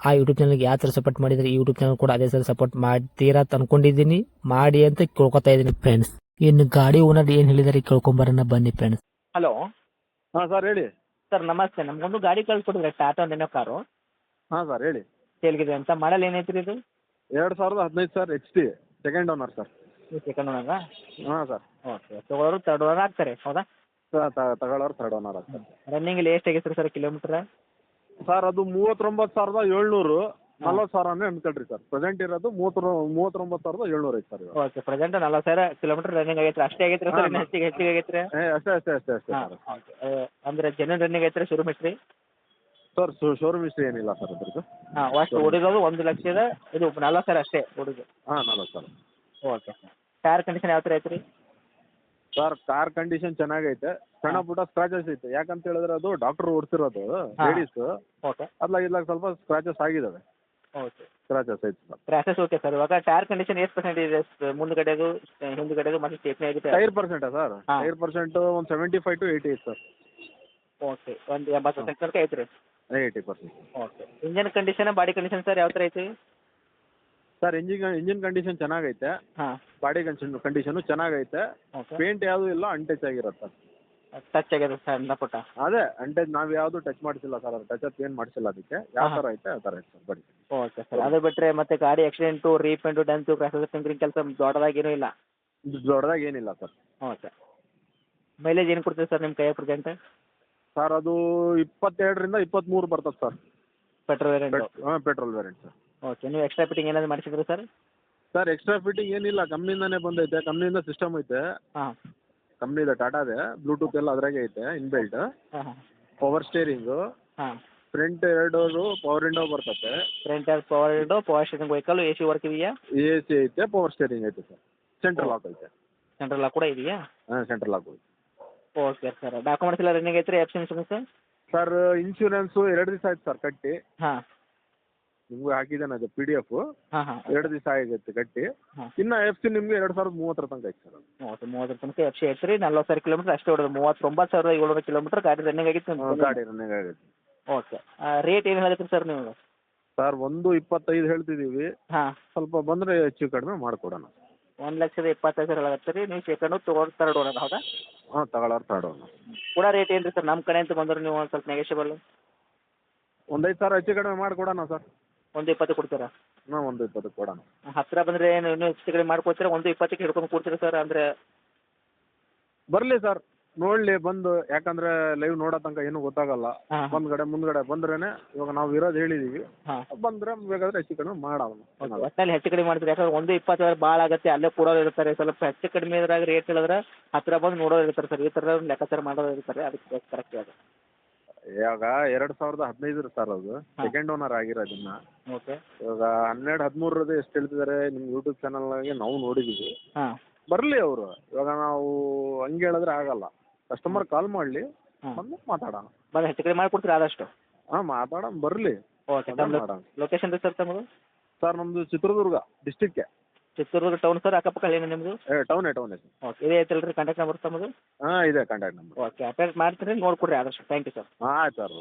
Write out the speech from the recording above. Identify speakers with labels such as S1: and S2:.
S1: ಆ ಯೂಟ್ಯೂಬ್ ಚಾನಲ್ಗೆ ಯಾವ ಥರ ಸಪೋರ್ಟ್ ಮಾಡಿದರೆ ಈ ಯೂಟ್ಯೂಬ್ ಚಾನಲ್ ಕೂಡ ಅದೇ ಥರ ಸಪೋರ್ಟ್ ಮಾಡ್ತೀರಾ ಅಂತ ಅನ್ಕೊಂಡಿದ್ದೀನಿ. ಮಾಡಿ ಅಂತ ಕೇಳ್ಕೊತಾ ಇದ್ದೀನಿ ಫ್ರೆಂಡ್ಸ್ ಇನ್ನು ಗಾಡಿ ಓನರ್ ಏನು ಹೇಳಿದಾರೆ ಕೇಳ್ಕೊಂಬರೋಣ ಬನ್ನಿ ಫ್ರೆಂಡ್ಸ್ ಹಲೋ
S2: ಹಾಂ ಸರ್ ಹೇಳಿ.
S1: ಸರ್ ನಮಸ್ತೆ. ನಮಗೊಂದು ಗಾಡಿ ಕಳ್ಸಿಕೊಡಿದ್ರೆ ಟಾಟಾ ನೆನೋ ಕಾರು
S2: ಹಾಂ ಸರ್ ಹೇಳಿ.
S1: ಸೇಲ್ಗಿದೆ ಅಂತ. ಮಾಡಲ್ ಏನೈತ್ರಿ ಇದು?
S2: ಎರಡು ಸಾವಿರದ ಹದಿನೈದು sir H T second owner sir
S1: second owner
S2: ಹಾಂ ಸರ್
S1: ಓಕೆ ತಗೊಳ್ಳೋರು ತರ್ಡ್ ಓನರ್ ಆಗ್ತಾರೆ ಹೌದಾ?
S2: ತಗೊಳ್ಳೋರು ಥರ್ಡ್ ಓನರ್ ಆಗ್ತಾರೆ.
S1: ರನ್ನಿಂಗ್ ಎಷ್ಟು ಆಗಿತ್ತು ಸರ್ ಕಿಲೋಮೀಟ್ರ್
S2: ಸರ್ ಅದು ಮೂವತ್ತೊಂಬತ್ತು ಸಾವಿರದ ಏಳ್ನೂರು. ನಲ್ವತ್ತು ಅಂದ್ರೆ ಅನ್ಕೊಳ್ರಿ ಸರ್ ಪ್ರೆಸೆಂಟ್ ಇರೋದು ಮೂವತ್ತು ಮೂವತ್ತೊಂಬತ್ತು ಸಾವಿರದ ಏಳ್ನೂರು ಐತೆ ಸರ್ ಇವಾಗ.
S1: ಓಕೆ ಪ್ರೆಸೆಂಟ್ ನಲ್ವತ್ತು ಸಾವಿರ ಕಿಲೋಮೀಟರ್ ರನ್ನಿಂಗ್ ಆಗೈತೆ ಅಷ್ಟೇ ಆಗೈತೆ ಸರ್ ಇನ್ನು ಹೆಚ್ಚಿಗೆ ಹೆಚ್ಚಿಗೆ ಆಗೈತೆ
S2: ಏ ಅಷ್ಟೇ ಅಷ್ಟೇ ಅಷ್ಟೇ ಅಷ್ಟೇ
S1: ಹಾಂ
S2: ಸರ್
S1: ಓಕೆ ಅಂದ್ರೆ ಜನ ರನ್ನಿಂಗ್ ಐತ್ರಿ ಶುರು ಮಿಸ್ಟ್ರಿ
S2: ಸರ್ ಶೋರೂಮ್ ಇಷ್ಟು ಏನಿಲ್ಲ ಸರ್ ಅದ್ರದ್ದು.
S1: ಹಾಂ ಅಷ್ಟು ಹೊಡಿರೋದು ಒಂದು ಲಕ್ಷದ ಇದು ನಲ್ವತ್ತು ಸಾವಿರ ಅಷ್ಟೇ ಹೊಡಿದು
S2: ಹಾಂ ನಲ್ವತ್ತು ಸಾವಿರ.
S1: ಓಕೆ ಸರ್ ಟೈರ್ ಕಂಡೀಷನ್ ಯಾವ ಥರ ಐತ್ರಿ?
S2: ಸರ್ ಕಾರ್ ಕಂಡೀಷನ್ ಚೆನ್ನಾಗೈತೆ. ಸಣ್ಣ ಪುಟ್ಟ ಸ್ಕ್ರಾಚಸ್ ಐತೆ. ಯಾಕಂತ ಹೇಳಿದ್ರೆ ಅದು ಡಾಕ್ಟರ್ ಓಡಿಸಿರೋದು ಲೇಡೀಸ್
S1: ಓಕೆ
S2: ಅದ್ಲಾಗ ಇದ್ಲಾಗ ಸ್ವಲ್ಪ ಸ್ಕ್ರಾಚಸ್ ಆಗಿದಾವೆ.
S1: ಓಕೆ
S2: ಸ್ಕ್ರಾಚಸ್ ಐತೆ ಸರ್
S1: ಪ್ರಾಸೆಸ್ ಓಕೆ ಸರ್ ಇವಾಗ ಟೈರ್ ಕಂಡೀಷನ್ ಎಷ್ಟು ಪರ್ಸೆಂಟ್ ಇದೆ ಮುಂದ್ಗಡೆದು ಹಿಂದ್ಗಡೆದು ಮತ್ತೆ ಸ್ಟೇಪ್ನಿ ಆಗಿದೆ.
S2: ಟೈರ್ ಪರ್ಸೆಂಟಾ ಸರ್
S1: ಹಾ.
S2: ಟೈರ್ ಪರ್ಸೆಂಟು ಒಂದು ಸೆವೆಂಟಿ ಫೈವ್ ಟು ಏಯ್ಟಿ ಐತೆ ಸರ್
S1: ಓಕೆ ಒಂದು ಎಂಬತ್ತು ಪರ್ಸೆಂಟ್ ತನಕ ಐತ್ರಿ.
S2: Eighty percent
S1: okay engine condition body condition sir ಯಾವ ಥರ ಐತಿ
S2: ಸರ್ ಇಂಜಿನ್ ಇಂಜಿನ್ ಕಂಡೀಷನ್ ಚೆನ್ನಾಗೈತೆ.
S1: ಹಾಂ.
S2: ಬಾಡಿ ಕಂಡೀಷನ್ ಕಂಡೀಷನು ಚೆನ್ನಾಗೈತೆ.
S1: ಓಕೆ
S2: ಪೇಂಟ್ ಯಾವುದು ಇಲ್ಲ ಅನ್ಟಚ್ ಆಗಿರುತ್ತೆ
S1: ಟಚ್ ಆಗಿದೆ ಸರ್ ಪುಟ್ಟ
S2: ಅದೇ ಅಂಟೇಜ್ ನಾವು ಯಾವುದು ಟಚ್ ಮಾಡಿಸಿಲ್ಲ ಸರ್ ಅದು ಟಚ್ ಅಪ್ ಏನು ಮಾಡಿಸಿಲ್ಲ ಅದಕ್ಕೆ. ಯಾವ
S1: ತರ
S2: ಥರ ಐತೆ ಆ ತರ ಐತೆ ಸರ್ ಬಡಿ
S1: ಓಕೆ ಸರ್ ಅದು ಬಿಟ್ಟರೆ ಮತ್ತೆ ಗಾಡಿ accident repaint dent crosses tinkering ಕೆಲಸ ದೊಡ್ಡದಾಗೇನೂ ಇಲ್ಲ?
S2: ದೊಡ್ಡದಾಗಿ ಏನಿಲ್ಲ ಸರ್
S1: ಓಕೆ ಮೈಲೇಜ್ ಏನು ಕೊಡ್ತೀವಿ ಸರ್ ನಿಮ್ಮ ಕೈಯ ಪ್ರೆಸೆಂಟ್
S2: ಸರ್ ಅದು ಇಪ್ಪತ್ತೆರಡರಿಂದ ಇಪ್ಪತ್ತ್ಮೂರು ಬರ್ತದೆ ಸರ್
S1: ಪೆಟ್ರೋಲ್ ವೇರಿಯಂಟ್
S2: ಹಾಂ ಪೆಟ್ರೋಲ್ ವೇರಿಯಂಟ್ ಸರ್
S1: ಓಕೆ ನೀವು ಎಕ್ಸ್ಟ್ರಾ ಫಿಟ್ಟಿಂಗ್ ಏನಾದ್ರು ಮಾಡಿಸಿದ್ರಿ ಸರ್
S2: ಸರ್ ಎಕ್ಸ್ಟ್ರಾ ಫಿಟ್ಟಿಂಗ್ ಏನಿಲ್ಲ ಕಂಪ್ನಿಯಿಂದನೇ ಬಂದೈತೆ. ಕಂಪ್ನಿಯಿಂದ ಸಿಸ್ಟಮ್ ಐತೆ.
S1: ಹಾಂ.
S2: ಕಂಪ್ನಿದೆ ಟಾಟಾದೇ ಬ್ಲೂಟೂತ್ ಎಲ್ಲ ಅದ್ರಾಗೆ ಐತೆ ಇನ್ಬಿಲ್ಟ್
S1: ಹಾಂ
S2: ಪವರ್ ಸ್ಟೇರಿಂಗು
S1: ಹಾಂ.
S2: ಫ್ರಂಟ್ ಎರಡು ಪವರ್ ವಿಂಡೋ ಬರ್ತತೆ.
S1: Front power window power steering vehicle A C work ಇದೆಯಾ?
S2: ಎ ಸಿ ಐತೆ ಪವರ್ ಸ್ಟೇರಿಂಗ್ ಐತೆ ಸರ್ ಸೆಂಟ್ರಲ್ ಲಾಕ್ ಐತೆ.
S1: ಸೆಂಟ್ರಲ್ ಲಾಕ್ ಕೂಡ ಇದೆಯಾ?
S2: ಹಾಂ ಸೆಂಟ್ರಲ್ ಲಾಕ್ ಐತೆ.
S1: ಓಕೆ ಸರ್ ಡಾಕ್ಯುಮೆಂಟ್ಸ್ ಎಲ್ಲ ರನ್ನಿಂಗ್ ಐತ್ರಿ ಎಫ್ ಇನ್ಶೂರೆನ್ಸ್
S2: ಸರ್ ಇನ್ಶೂರೆನ್ಸು ಎರಡು ದಿವಸ ಆಯ್ತು ಸರ್ ಕಟ್ಟಿ.
S1: ಹಾಂ.
S2: ನಿಮ್ಗೆ ಹಾಕಿದ್ದೇನೆ ಅದು ಪಿ ಡಿ ಎಫ್
S1: ಹಾಂ ಹಾಂ.
S2: ಎರಡು ದಿವಸ ಆಗೈತೆ ಕಟ್ಟಿ
S1: ಇನ್ನ
S2: ಇನ್ನು ಎಫ್ ಸಿ ನಿಮ್ಗೆ ಎರಡ್ ಸಾವಿರದ ಮೂವತ್ತರ ತನಕ ಐತೆ ಸರ್
S1: ಮೂವತ್ತು ಮೂವತ್ತರ ತನಕ ಎಫ್ ಸಿ ಐತ್ರಿ ನಲ್ವತ್ತು ಸಾವಿರ ಕಿಲೋಮೀಟರ್ ಅಷ್ಟೇ ಹೊಡೋದು ಮೂವತ್ತೊಂಬತ್ತು ಸಾವಿರದ ಏಳ್ನೂರು ಕಿಲೋಮೀಟರ್ ಗಾಡಿ ರನ್ನಿಂಗ್ ಆಗಿತ್ತು
S2: ಗಾಡಿ ರನ್ನಿಂಗ್ ಆಗೈತೆ
S1: ಓಕೆ ರೇಟ್ ಏನು ಹೇಳಿದ್ರಿ ಸರ್ ನೀವು?
S2: ಸರ್ ಒಂದು ಇಪ್ಪತ್ತೈದು ಹೇಳ್ತಿದ್ದೀವಿ.
S1: ಹಾಂ.
S2: ಸ್ವಲ್ಪ ಬಂದ್ರೆ ಹೆಚ್ಚು ಕಡಿಮೆ ಮಾಡಿಕೊಡೋಣ.
S1: ಒಂದ್ ಲಕ್ಷದ ಇಪ್ಪತ್ತೈದು ಸಾವಿರ ಆಗತ್ತೆ ರೀ. ನೀವು ಸೆಕೆಂಡು ತೊಗೊಂಡು ತರ್ಡ್ ಓನರ್ ಹೌದಾ?
S2: ಹಾಂ ತಗೊಳ್ಳೋರು ತಗೊಳ್ಳೋಣ
S1: ಕೂಡ ರೇಟ್ ಏನ್ರಿ ರೀ ಸರ್? ನಮ್ಮ ಕಡೆ ಅಂತ ಬಂದ್ರೆ ನೀವು ಒಂದ್ ಸ್ವಲ್ಪ ನೆಗೆಷಿಬಲ್
S2: ಒಂದು ಐದು ಸಾವಿರ ಹೆಚ್ಚು ಕಡಿಮೆ ಮಾಡಿಕೊಡೋಣ ಸರ್.
S1: ಒಂದು ಇಪ್ಪತ್ತು ಕೊಡ್ತೀರಾ?
S2: ಒಂದು ಇಪ್ಪತ್ತು ಕೊಡೋಣ.
S1: ಹತ್ತಿರ ಬಂದ್ರೆ ಏನು ಇನ್ನೂ ಹೆಚ್ಚು ಕಡಿಮೆ ಮಾಡ್ಕೊಡ್ತೀರಾ? ಒಂದು ಇಪ್ಪತ್ತಕ್ಕೆ ಹಿಡ್ಕೊಂಡು ಕೊಡ್ತೀರಾ ಸರ್? ಅಂದ್ರೆ
S2: ಬರಲಿ ಸರ್. ನೋಡ್ಲಿ ಬಂದು. ಯಾಕಂದ್ರೆ ಲೈವ್ ನೋಡೋ ತನಕ ಏನು ಗೊತ್ತಾಗಲ್ಲ.
S1: ಒಂದ್ಗಡೆ
S2: ಮುಂದ್ಗಡೆ ಮುಂದ್ಗಡೆ ಬಂದ್ರೇನೆ ಇವಾಗ ನಾವು ಇರೋದು ಹೇಳಿದೀವಿ.
S1: ಹಾಂ.
S2: ಬಂದ್ರೆ ಬೇಕಾದ್ರೆ ಹೆಚ್ಚು ಕಡಿಮೆ ಮಾಡೋಣ
S1: ಒಟ್ಟಿನಲ್ಲಿ ಹೆಚ್ಚು ಕಡಿಮೆ ಮಾಡ್ತೀರಿ? ಯಾಕಂದ್ರೆ ಒಂದು ಇಪ್ಪತ್ತು ಸಾವಿರ ಭಾಳ ಆಗುತ್ತೆ ಅಲ್ಲೇ ಕೊಡೋರು ಇರ್ತಾರೆ. ಸ್ವಲ್ಪ ಹೆಚ್ಚು ಕಡಿಮೆ ಇದ್ರಾಗ ರೇಟ್ ಹೇಳಿದ್ರೆ ಹತ್ತಿರ ಬಂದು ನೋಡೋರು ಇರ್ತಾರೆ ಸರ್. ಈ ಥರ ಲೆಕ್ಕಾಚಾರ ಮಾಡೋರು ಇರ್ತಾರೆ. ಅದಕ್ಕೆ ಕರೆಕ್ಟ್ ಅದು
S2: ಇವಾಗ ಎರಡ್ ಸಾವಿರದ ಹದಿನೈದರ ಸರ್ ಅದು. ಸೆಕೆಂಡ್ ಓನರ್ ಆಗಿರೋದನ್ನ
S1: ಓಕೆ.
S2: ಇವಾಗ ಹನ್ನೆರಡು ಹದಿಮೂರರದ್ದು ಎಷ್ಟು ಹೇಳ್ತಿದ್ದಾರೆ ನಿಮ್ಮ ಯೂಟ್ಯೂಬ್ ಚಾನಲ್ನಾಗೆ ನಾವು ನೋಡಿದ್ದೀವಿ
S1: ಹಾಂ.
S2: ಬರಲಿ ಅವರು. ಇವಾಗ ನಾವು ಹಂಗೆ ಹೇಳಿದ್ರೆ ಆಗಲ್ಲ. ಕಸ್ಟಮರ್ ಕಾಲ್ ಮಾಡ್ಲಿ. ಬಂದು ಮಾತಾಡೋಣ.
S1: ಬಂದು ಹೆಚ್ಚು ಕಡಿಮೆ ಮಾಡಿಕೊಡ್ತೀರಾ ಆದಷ್ಟು?
S2: ಹಾ ಮಾತಾಡೋಣ ಬರ್ಲಿ.
S1: ಓಕೆ
S2: ಮಾಡೋಣ
S1: ಲೊಕೇಶನ್ ರೀ ಸರ್ ತಮ್ಮದು
S2: ಸರ್ ನಮ್ಮದು ಚಿತ್ರದುರ್ಗ ಡಿಸ್ಟಿಕ್ಗೆ
S1: ಚಿತ್ರದುರ್ಗ ಟೌನ್ ಸರ್ ಅಕ್ಕಪಕ್ಕ ಏನು ನಿಮ್ಮದು
S2: ಟೌನೇ ಟೌನೇ ಸರ್
S1: ಓಕೆ ಇದೇ ಐತೆ ರೀ ಕಾಂಟ್ಯಾಕ್ಟ್ ನಂಬರ್ ತಮ್ಮದು
S2: ಹಾಂ ಇದೆ ಕಾಂಟ್ಯಾಕ್ಟ್ ನಂಬರ್
S1: ಓಕೆ ಅಪ್ಡೇಟ್ ಮಾಡ್ತೀನಿ ನೋಡ್ಕೊಡ್ರಿ ಆದಷ್ಟು. ಥ್ಯಾಂಕ್ ಯು ಸರ್
S2: ಹಾಂ ಸರ್